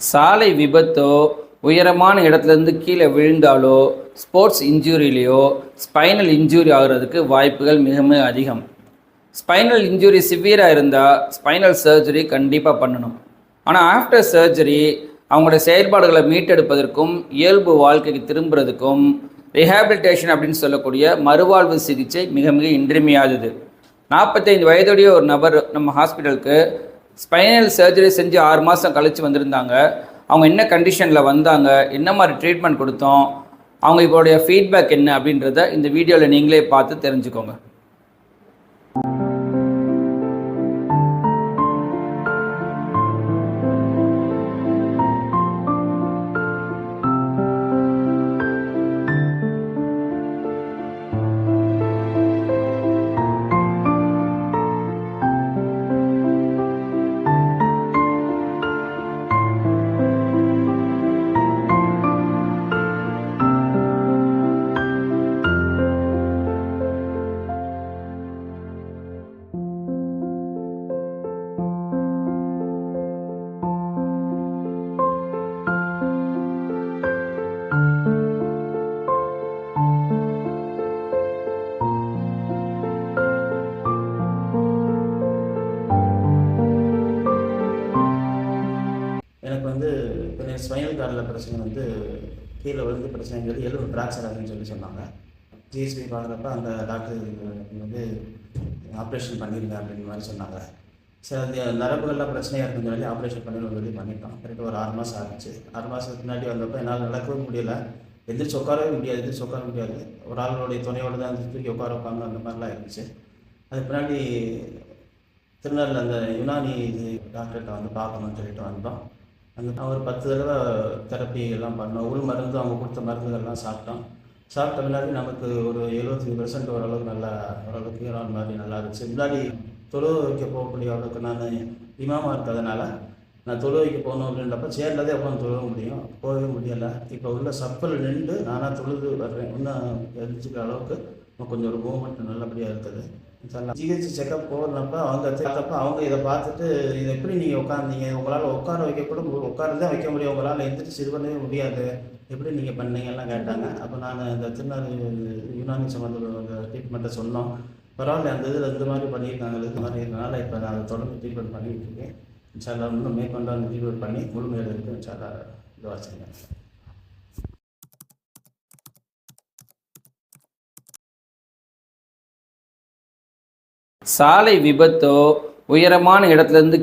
சாலை விபத்தோ உயரமான இடத்துலேருந்து கீழே விழுந்தாலோ ஸ்போர்ட்ஸ் இன்ஜூரிலேயோ ஸ்பைனல் இன்ஜூரி ஆகிறதுக்கு வாய்ப்புகள் மிக மிக அதிகம். ஸ்பைனல் இன்ஜூரி சிவியராக இருந்தால் ஸ்பைனல் சர்ஜரி கண்டிப்பாக பண்ணணும். ஆனால் ஆஃப்டர் சர்ஜரி அவங்களுடைய செயல்பாடுகளை மீட்டெடுப்பதற்கும் இயல்பு வாழ்க்கைக்கு திரும்புறதுக்கும் ரிஹாபிலிட்டேஷன் அப்படின்னு சொல்லக்கூடிய மறுவாழ்வு சிகிச்சை மிக மிக இன்றியமையாதது. நாற்பத்தைந்து வயதுடைய ஒரு நபர் நம்ம ஹாஸ்பிட்டலுக்கு ஸ்பைனல் சர்ஜரி செஞ்சு ஆறு மாதம் கழித்து வந்திருந்தாங்க. அவங்க என்ன கண்டிஷனில் வந்தாங்க? என்ன மாதிரி ட்ரீட்மெண்ட் கொடுத்தோம்? அவங்க இப்போடைய ஃபீட்பேக் என்ன அப்படின்றத இந்த வீடியோவில் நீங்களே பார்த்து தெரிஞ்சுக்கோங்க. இப்போ கார்டில் பிரச்சனை வந்து கீழே விழுந்து பிரச்சனைங்கிறது எலும்பு ஃப்ராக்சர் ஆகுதுன்னு சொல்லி சொன்னாங்க. ஜிஎஸ்பி பார்க்குறப்ப அந்த டாக்டர் வந்து ஆப்ரேஷன் பண்ணியிருந்தேன் அப்படின்ற மாதிரி சொன்னாங்க. சரி அந்த நரம்புகள்லாம் பிரச்சனையாக இருக்குன்னு சொல்லி ஆப்ரேஷன் பண்ணிடுவோம் சொல்லி பண்ணிட்டோம். கரெக்டாக ஒரு ஆறு மாதம் ஆகிடுச்சு ஆறு மாதத்துக்கு முன்னாடி வந்தப்போ என்னால் நடக்கவே முடியல. எந்திரிச்சு உட்காரவே முடியாது எந்திரிச்சு உட்கார முடியாது. ஒரு ஆளுடைய துணையோடு தான் எந்திரிச்சு தூக்கி உட்கார வைப்பாங்க அந்த மாதிரிலாம் இருந்துச்சு. அதுக்கு பின்னாடி திருநெல்வேலியில் அந்த யுனானி இது டாக்டர்கிட்ட வந்து பார்க்கணும்னு சொல்லிட்டு வந்தோம். அந்த ஒரு பத்து தடவை தெரப்பி எல்லாம் பண்ணோம். உள் மருந்து அவங்க கொடுத்த மருந்துகள்லாம் சாப்பிட்டோம். சாப்பிட்ட பின்னாடி நமக்கு ஒரு எழுபத்தஞ்சு பெர்சன்ட் ஓரளவுக்கு நல்லா ஓரளவுக்கு ஈரான் மாதிரி நல்லா இருந்துச்சு. முன்னாடி தொழு வைக்க போகக்கூடிய அளவுக்கு நான் இமாமா இருக்கிறதுனால நான் தொழு வைக்க போகணும் அப்படின்றப்ப சேர்ல தான் உட்காந்து தொழுவ முடியும். போகவே முடியலை. இப்போ உள்ள சப்பல் நின்று நானாக தொழுது வர்றேன். இன்னும் எழுச்சிக்கிற அளவுக்கு கொஞ்சம் ஒரு மூமெண்ட் நல்லபடியாக இருக்குது. ஜிஹெச் செக்கப் போகிறப்ப அவங்க பார்த்தப்ப அவங்க இதை பார்த்துட்டு இதை எப்படி நீங்கள் உட்காந்தீங்க உங்களால் உட்கார வைக்க கூட உட்கார தான் வைக்க முடியும். உங்களால் எந்திரிச்சு இது பண்ணவே முடியாது. எப்படி நீங்கள் பண்ணீங்கலாம் கேட்டாங்க. அப்போ நான் இந்த திருநாள் யுனானி சம்மந்த ட்ரீட்மெண்ட்டை சொன்னோம். பரவாயில்ல அந்த இதில் இந்த மாதிரி பண்ணியிருக்காங்க இந்த மாதிரி இருக்கனால இப்போ நான் அதை தொடர்ந்து ட்ரீட்மெண்ட் பண்ணிட்டு இருக்கேன். இன்ஷால்லா இன்னும் மேற்கொண்டு அந்த ட்ரீட்மெண்ட் பண்ணி முழுமையாக இருக்கு இன்ஷால்லா இதுவாக சாலை விபத்தோ உயரமான இடத்துலேருந்து